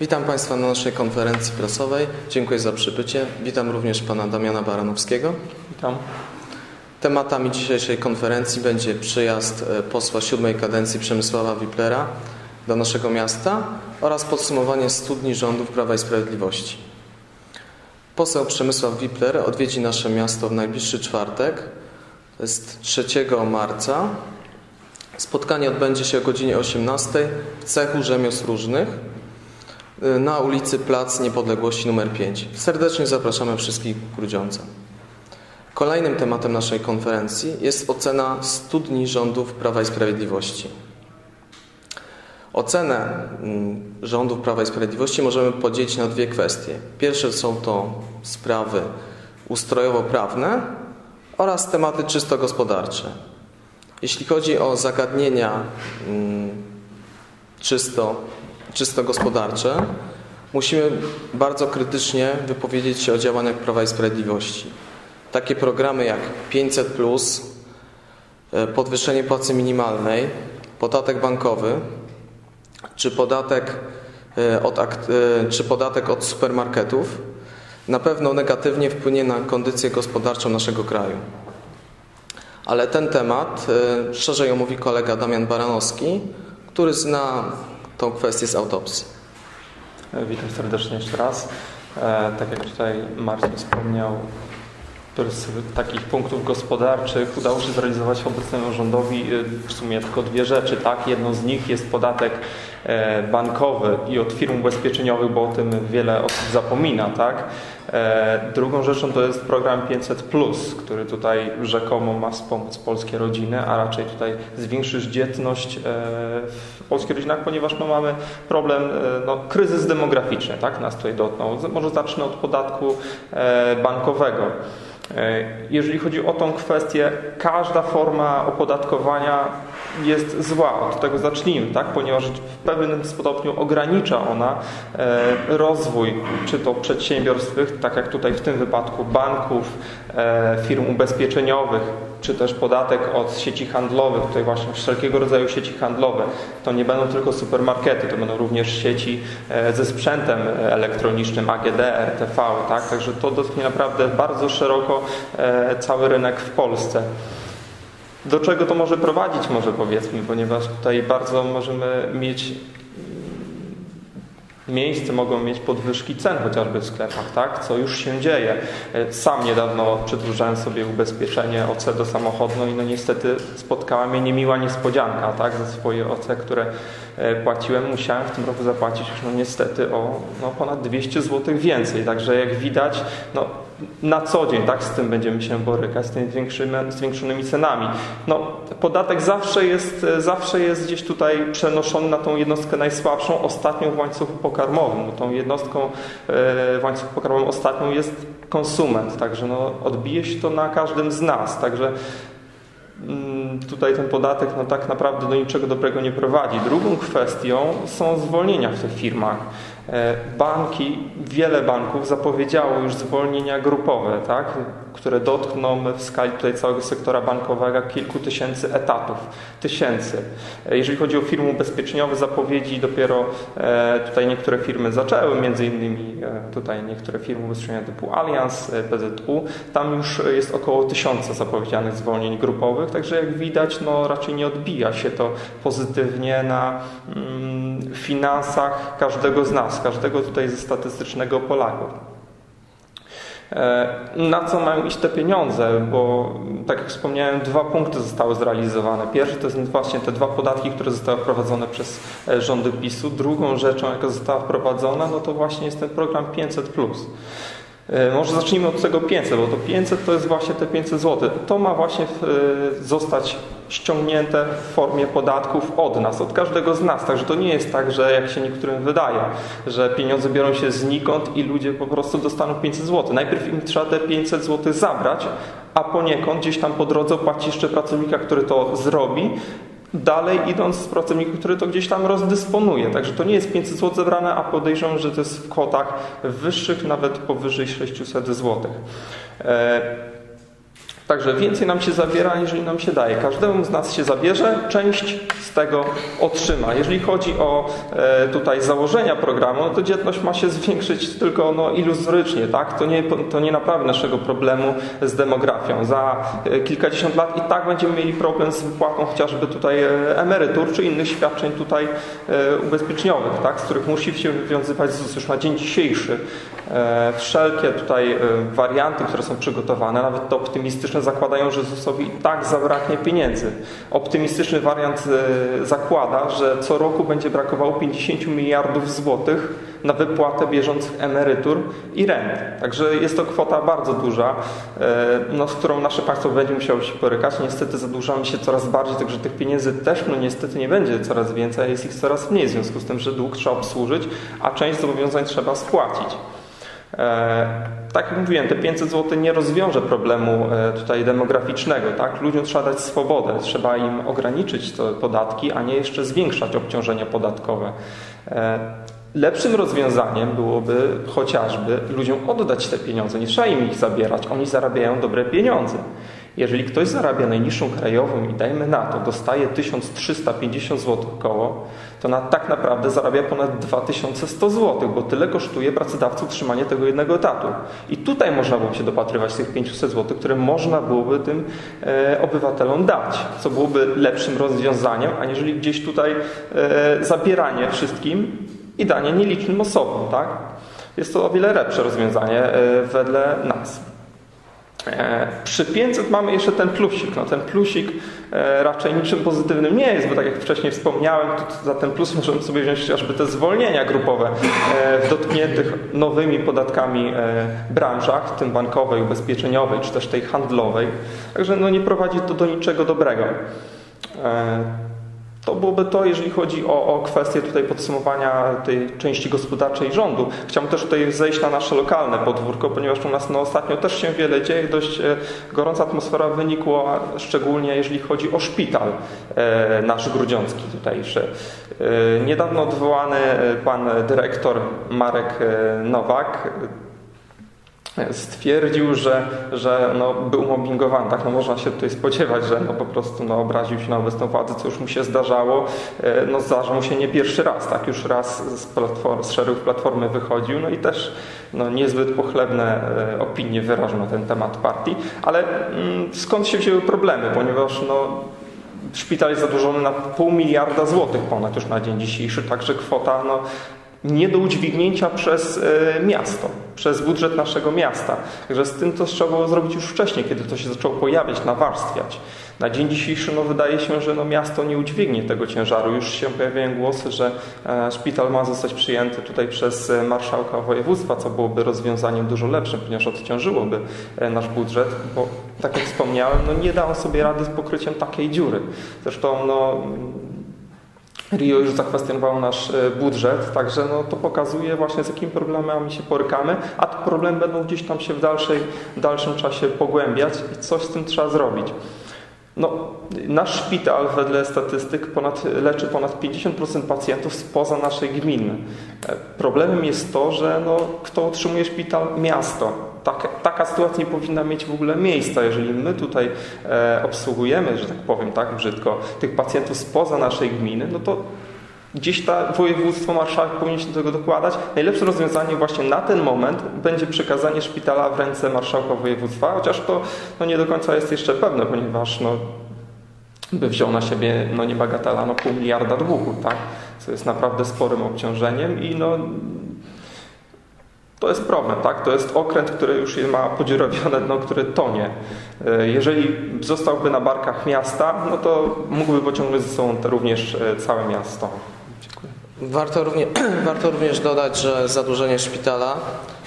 Witam Państwa na naszej konferencji prasowej. Dziękuję za przybycie. Witam również Pana Damiana Baranowskiego. Witam. Tematami dzisiejszej konferencji będzie przyjazd e, posła siódmej kadencji Przemysława Wiplera do naszego miasta oraz podsumowanie studni rządów Prawa i Sprawiedliwości. Poseł Przemysław Wipler odwiedzi nasze miasto w najbliższy czwartek, to jest 3 marca. Spotkanie odbędzie się o godzinie 18 w cechu rzemiosł różnych na ulicy Plac Niepodległości nr 5. Serdecznie zapraszamy wszystkich Grudziąca. Kolejnym tematem naszej konferencji jest ocena studni rządów Prawa i Sprawiedliwości. Ocenę mm, rządów Prawa i Sprawiedliwości możemy podzielić na dwie kwestie. Pierwsze są to sprawy ustrojowo-prawne oraz tematy czysto gospodarcze. Jeśli chodzi o zagadnienia mm, czysto, czysto gospodarcze, musimy bardzo krytycznie wypowiedzieć się o działaniach Prawa i Sprawiedliwości. Takie programy jak 500, e, podwyższenie płacy minimalnej, podatek bankowy czy podatek e, od, e, czy podatek od supermarketów na pewno negatywnie wpłynie na kondycję gospodarczą naszego kraju. Ale ten temat szerzej omówi kolega Damian Baranowski, który zna tą kwestię z autopsji. Witam serdecznie jeszcze raz. Tak jak tutaj Marcin wspomniał, takich punktów gospodarczych udało się zrealizować obecnemu rządowi w sumie tylko dwie rzeczy. Tak? Jedną z nich jest podatek E, bankowy i od firm ubezpieczeniowych, bo o tym wiele osób zapomina, tak? E, drugą rzeczą to jest program 500, który tutaj rzekomo ma wspomóc polskie rodziny, a raczej tutaj zwiększyć dzietność e, w polskich rodzinach, ponieważ my mamy problem, no, kryzys demograficzny, tak? Nas tutaj dotknął. Może zacznę od podatku bankowego. Jeżeli chodzi o tą kwestię, każda forma opodatkowania jest zła. Od tego zacznijmy, tak? ponieważ w pewnym stopniu ogranicza ona e, rozwój, czy to przedsiębiorstw, tak jak tutaj w tym wypadku banków, e, firm ubezpieczeniowych, czy też podatek od sieci handlowych, tutaj właśnie wszelkiego rodzaju sieci handlowe. To nie będą tylko supermarkety, to będą również sieci e, ze sprzętem elektronicznym, AGD, RTV, tak? Także to dotknie naprawdę bardzo szeroko cały rynek w Polsce. Do czego to może prowadzić, może powiedzmy, ponieważ tutaj bardzo możemy mieć miejsce mogą mieć podwyżki cen chociażby w sklepach, tak? co już się dzieje. Sam niedawno przedłużałem sobie ubezpieczenie OC do samochodu no i no niestety spotkała mnie niemiła niespodzianka. Tak? Za swoje OC, które e, płaciłem, musiałem w tym roku zapłacić już no niestety o no ponad 200 zł więcej. Także jak widać, no na co dzień tak z tym będziemy się borykać, z tymi zwiększonymi cenami. No, podatek zawsze jest, zawsze jest gdzieś tutaj przenoszony na tą jednostkę najsłabszą, ostatnią w łańcuchu pokarmowym. No, tą jednostką e, w łańcuchu pokarmowym ostatnią jest konsument, także no, odbije się to na każdym z nas. Także mm, tutaj ten podatek no, tak naprawdę do niczego dobrego nie prowadzi. Drugą kwestią są zwolnienia w tych firmach. E, banki, wiele banków zapowiedziało już zwolnienia grupowe, tak? które dotkną w skali tutaj całego sektora bankowego kilku tysięcy etatów. Tysięcy. E, jeżeli chodzi o firmy ubezpieczeniowe, zapowiedzi dopiero e, tutaj niektóre firmy zaczęły, między innymi tutaj niektóre firmy ubezpieczeniowe typu Allianz, PZU. Tam już jest około tysiąca zapowiedzianych zwolnień grupowych, także jak widać, no raczej nie odbija się to pozytywnie na mm, finansach każdego z nas każdego tutaj ze statystycznego Polaka. E, na co mają iść te pieniądze? Bo tak jak wspomniałem, dwa punkty zostały zrealizowane. Pierwszy to jest właśnie te dwa podatki, które zostały wprowadzone przez e, rządy PiSu. Drugą rzeczą, jaka została wprowadzona, no to właśnie jest ten program 500. E, może zacznijmy od tego 500, bo to 500 to jest właśnie te 500 zł. To ma właśnie zostać ściągnięte w formie podatków od nas, od każdego z nas. Także to nie jest tak, że jak się niektórym wydaje, że pieniądze biorą się znikąd i ludzie po prostu dostaną 500 zł. Najpierw im trzeba te 500 zł zabrać, a poniekąd gdzieś tam po drodze płaci jeszcze pracownika, który to zrobi, dalej idąc z pracownikiem, który to gdzieś tam rozdysponuje. Także to nie jest 500 zł zebrane, a podejrzewam, że to jest w kwotach wyższych, nawet powyżej 600 zł. Także więcej nam się zabiera, niżeli nam się daje. Każdemu z nas się zabierze, część z tego otrzyma. Jeżeli chodzi o e, tutaj założenia programu, no to dzietność ma się zwiększyć tylko no, iluzorycznie. Tak? To, nie, to nie naprawi naszego problemu z demografią. Za e, kilkadziesiąt lat i tak będziemy mieli problem z wypłatą chociażby tutaj e, emerytur czy innych świadczeń tutaj e, ubezpieczeniowych, tak? z których musi się wywiązywać ZUS już na dzień dzisiejszy. E, wszelkie tutaj e, warianty, które są przygotowane, nawet te optymistyczne, zakładają, że ZUS-owi i tak zabraknie pieniędzy. Optymistyczny wariant e, zakłada, że co roku będzie brakowało 50 miliardów złotych na wypłatę bieżących emerytur i rent. Także jest to kwota bardzo duża, no, z którą nasze państwo będzie musiało się borykać. Niestety zadłużamy się coraz bardziej, także tych pieniędzy też no, niestety nie będzie coraz więcej, jest ich coraz mniej, w związku z tym, że dług trzeba obsłużyć, a część zobowiązań trzeba spłacić. E, tak jak mówiłem, te 500 zł nie rozwiąże problemu e, tutaj demograficznego. Tak? Ludziom trzeba dać swobodę, trzeba im ograniczyć te podatki, a nie jeszcze zwiększać obciążenia podatkowe. E, lepszym rozwiązaniem byłoby chociażby ludziom oddać te pieniądze, nie trzeba im ich zabierać, oni zarabiają dobre pieniądze. Jeżeli ktoś zarabia najniższą krajową i dajmy na to, dostaje 1350 zł koło, to na, tak naprawdę zarabia ponad 2100 zł, bo tyle kosztuje pracodawcy utrzymanie tego jednego etatu. I tutaj można było się dopatrywać tych 500 zł, które można byłoby tym e, obywatelom dać, co byłoby lepszym rozwiązaniem, aniżeli gdzieś tutaj e, zabieranie wszystkim i danie nielicznym osobom. Tak? Jest to o wiele lepsze rozwiązanie e, wedle nas. E, przy 500 mamy jeszcze ten plusik. No, ten plusik e, raczej niczym pozytywnym nie jest, bo tak jak wcześniej wspomniałem, to za ten plus możemy sobie wziąć chociażby te zwolnienia grupowe e, w dotkniętych nowymi podatkami branżach, w tym bankowej, ubezpieczeniowej, czy też tej handlowej. Także no, nie prowadzi to do niczego dobrego. To byłoby to, jeżeli chodzi o, o kwestię tutaj podsumowania tej części gospodarczej rządu. Chciałbym też tutaj zejść na nasze lokalne podwórko, ponieważ u nas no, ostatnio też się wiele dzieje, dość e, gorąca atmosfera wynikła, szczególnie jeżeli chodzi o szpital e, nasz grudziącki tutejszy. E, niedawno odwołany e, pan dyrektor Marek e, Nowak stwierdził, że, że no, był mobbingowany. Tak, no, można się tutaj spodziewać, że no, po prostu no, obraził się na obecną władzę, co już mu się zdarzało. E, no, zdarza mu się nie pierwszy raz. Tak, już raz z, platform, z szeregów Platformy wychodził no i też no, niezbyt pochlebne e, opinie wyrażał na ten temat partii. Ale mm, skąd się wzięły problemy? Ponieważ no, szpital jest zadłużony na pół miliarda złotych ponad już na dzień dzisiejszy, także kwota no, nie do udźwignięcia przez e, miasto, przez budżet naszego miasta. Także z tym to trzeba było zrobić już wcześniej, kiedy to się zaczęło pojawiać, nawarstwiać. Na dzień dzisiejszy no, wydaje się, że no, miasto nie udźwignie tego ciężaru. Już się pojawiają głosy, że e, szpital ma zostać przyjęty tutaj przez e, marszałka województwa, co byłoby rozwiązaniem dużo lepszym, ponieważ odciążyłoby nasz budżet, bo tak jak wspomniałem, no, nie da on sobie rady z pokryciem takiej dziury. Zresztą no, Rio już zakwestionował nasz e, budżet, także no, to pokazuje właśnie z jakimi problemami się borykamy, a te problemy będą gdzieś tam się w, dalszej, w dalszym czasie pogłębiać i coś z tym trzeba zrobić. No, nasz szpital wedle statystyk ponad, leczy ponad 50% pacjentów spoza naszej gminy. E, problemem jest to, że no, kto utrzymuje szpital? Miasto. Taka, taka sytuacja nie powinna mieć w ogóle miejsca. Jeżeli my tutaj e, obsługujemy, że tak powiem tak brzydko, tych pacjentów spoza naszej gminy, no to Gdzieś ta województwo, marszałek powinien się do tego dokładać. Najlepsze rozwiązanie właśnie na ten moment będzie przekazanie szpitala w ręce marszałka województwa, chociaż to no, nie do końca jest jeszcze pewne, ponieważ no, by wziął na siebie no, niebagatela no, pół miliarda długu, tak? co jest naprawdę sporym obciążeniem i no, to jest problem, tak? To jest okręt, który już ma podziurawione dno, który tonie. E, jeżeli zostałby na barkach miasta, no to mógłby pociągnąć ze sobą również e, całe miasto. Warto również, warto również dodać, że zadłużenie szpitala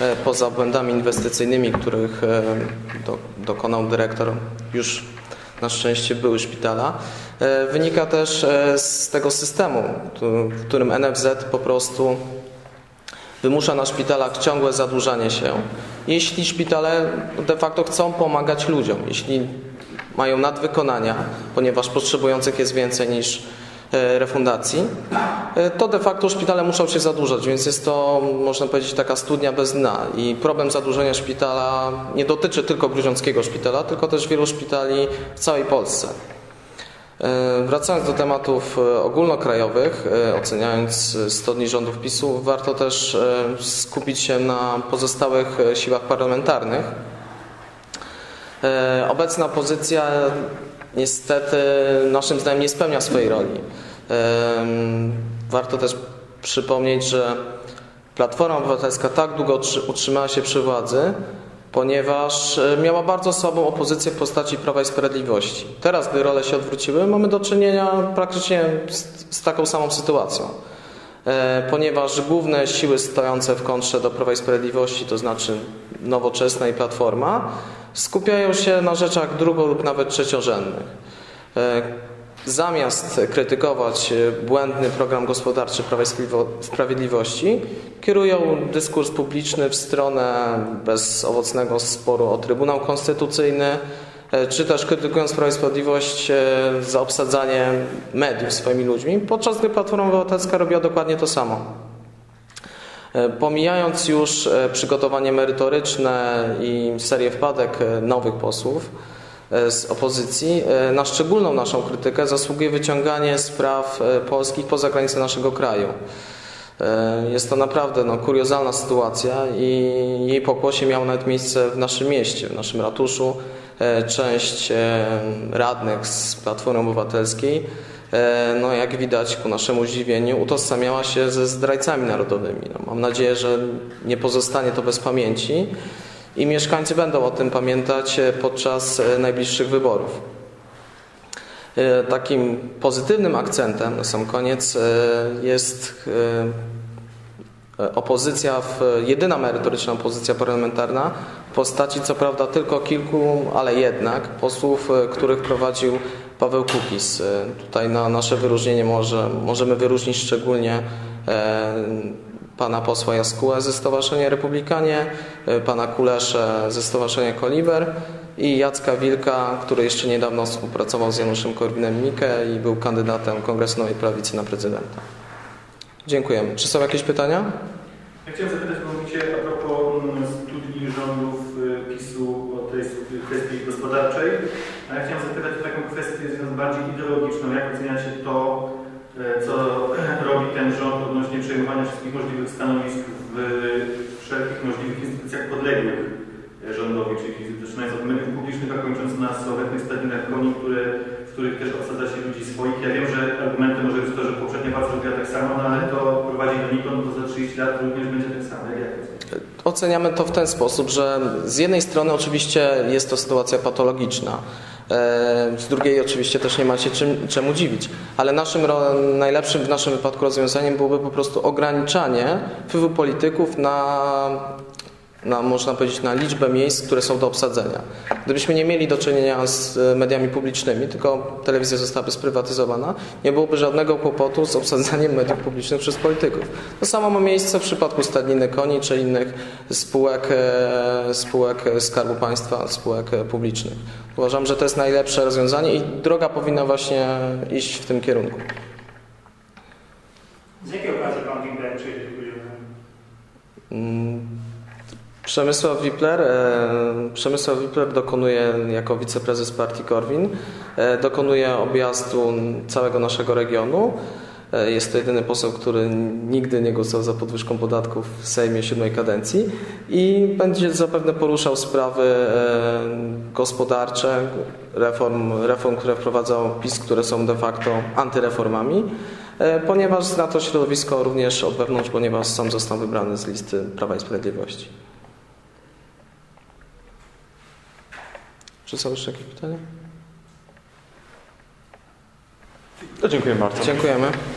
e, poza błędami inwestycyjnymi, których do, dokonał dyrektor już na szczęście były szpitala, wynika też z tego systemu, w którym NFZ po prostu wymusza na szpitalach ciągłe zadłużanie się. Jeśli szpitale de facto chcą pomagać ludziom, jeśli mają nadwykonania, ponieważ potrzebujących jest więcej niż e, refundacji, e, to de facto szpitale muszą się zadłużać, więc jest to, można powiedzieć, taka studnia bez dna. I problem zadłużenia szpitala nie dotyczy tylko Grudziąckiego Szpitala, tylko też wielu szpitali w całej Polsce. E, wracając do tematów ogólnokrajowych, oceniając 100 dni rządów PiSu, warto też skupić się na pozostałych siłach parlamentarnych. Obecna pozycja niestety naszym zdaniem nie spełnia swojej roli. Warto też przypomnieć, że Platforma Obywatelska tak długo utrzymała się przy władzy, ponieważ e, miała bardzo słabą opozycję w postaci Prawa i Sprawiedliwości. Teraz, gdy role się odwróciły, mamy do czynienia praktycznie z, z taką samą sytuacją. E, ponieważ główne siły stojące w kontrze do Prawa i Sprawiedliwości, to znaczy Nowoczesna i Platforma, skupiają się na rzeczach drugo- lub nawet trzeciorzędnych. E, zamiast krytykować błędny program gospodarczy Prawa i Sprawiedliwości, kierują dyskurs publiczny w stronę bezowocnego sporu o Trybunał Konstytucyjny, e, czy też krytykując Prawo i Sprawiedliwość e, za obsadzanie mediów swoimi ludźmi, podczas gdy Platforma Obywatelska robiła dokładnie to samo. E, pomijając już e, przygotowanie merytoryczne i serię wpadek e, nowych posłów z opozycji, na szczególną naszą krytykę zasługuje wyciąganie spraw polskich poza granice naszego kraju. Jest to naprawdę no, kuriozalna sytuacja i jej pokłosie miało nawet miejsce w naszym mieście, w naszym ratuszu. Część radnych z Platformy Obywatelskiej E, no jak widać ku naszemu zdziwieniu, utożsamiała się ze zdrajcami narodowymi. No, mam nadzieję, że nie pozostanie to bez pamięci i mieszkańcy będą o tym pamiętać e, podczas e, najbliższych wyborów. Takim pozytywnym akcentem na sam koniec jest opozycja, jedyna merytoryczna opozycja parlamentarna w postaci co prawda tylko kilku, ale jednak posłów, których prowadził Paweł Kukis. E, tutaj na nasze wyróżnienie może, możemy wyróżnić szczególnie e, pana posła Jaskułę ze Stowarzyszenia Republikanie, e, pana Kulesze ze Stowarzyszenia Koliber i Jacka Wilka, który jeszcze niedawno współpracował z Januszem Korwinem-Mikke i był kandydatem Kongresu Nowej Prawicy na prezydenta. Dziękujemy. Czy są jakieś pytania? Ja chciałem zapytać, bo mówicie a propos mm, studii rządów PiSu o tej kwestii gospodarczej. A ja chciałem zapytać o taką kwestię bardziej ideologiczną. Jak oceniacie to, e, co przejmowania wszystkich możliwych stanowisk w wszelkich możliwych instytucjach podległych e, rządowi, czyli zaczynając od mediów publicznych, a kończąc na sławetnych stadninach koni, które, w których też obsadza się ludzi swoich. Ja wiem, że argumentem może być to, że poprzednia władza robiła tak samo, no ale to prowadzi do nikąd, bo za 30 lat również będzie tak samo. Jak Oceniamy to w ten sposób, że z jednej strony oczywiście jest to sytuacja patologiczna, z drugiej oczywiście też nie macie czym, czemu dziwić. Ale naszym najlepszym w naszym wypadku rozwiązaniem byłoby po prostu ograniczanie wpływu polityków na na, można powiedzieć, na liczbę miejsc, które są do obsadzenia. Gdybyśmy nie mieli do czynienia z e, mediami publicznymi, tylko telewizja zostałaby sprywatyzowana, nie byłoby żadnego kłopotu z obsadzaniem mediów publicznych przez polityków. To samo ma miejsce w przypadku Stadniny Koni czy innych spółek, e, spółek Skarbu Państwa, spółek publicznych. Uważam, że to jest najlepsze rozwiązanie i droga powinna właśnie iść w tym kierunku. Z jakiej okazji Pan przyjedzie do Przemysław Wipler, e, Przemysław Wipler dokonuje jako wiceprezes partii Korwin, e, dokonuje objazdu całego naszego regionu. E, jest to jedyny poseł, który nigdy nie głosował za podwyżką podatków w Sejmie siódmej kadencji i będzie zapewne poruszał sprawy gospodarcze, reform, reform które wprowadzał PiS, które są de facto antyreformami, ponieważ zna to środowisko również od wewnątrz, ponieważ sam został wybrany z listy Prawa i Sprawiedliwości. Czy są jeszcze jakieś pytania? To dziękuję bardzo. Dziękujemy.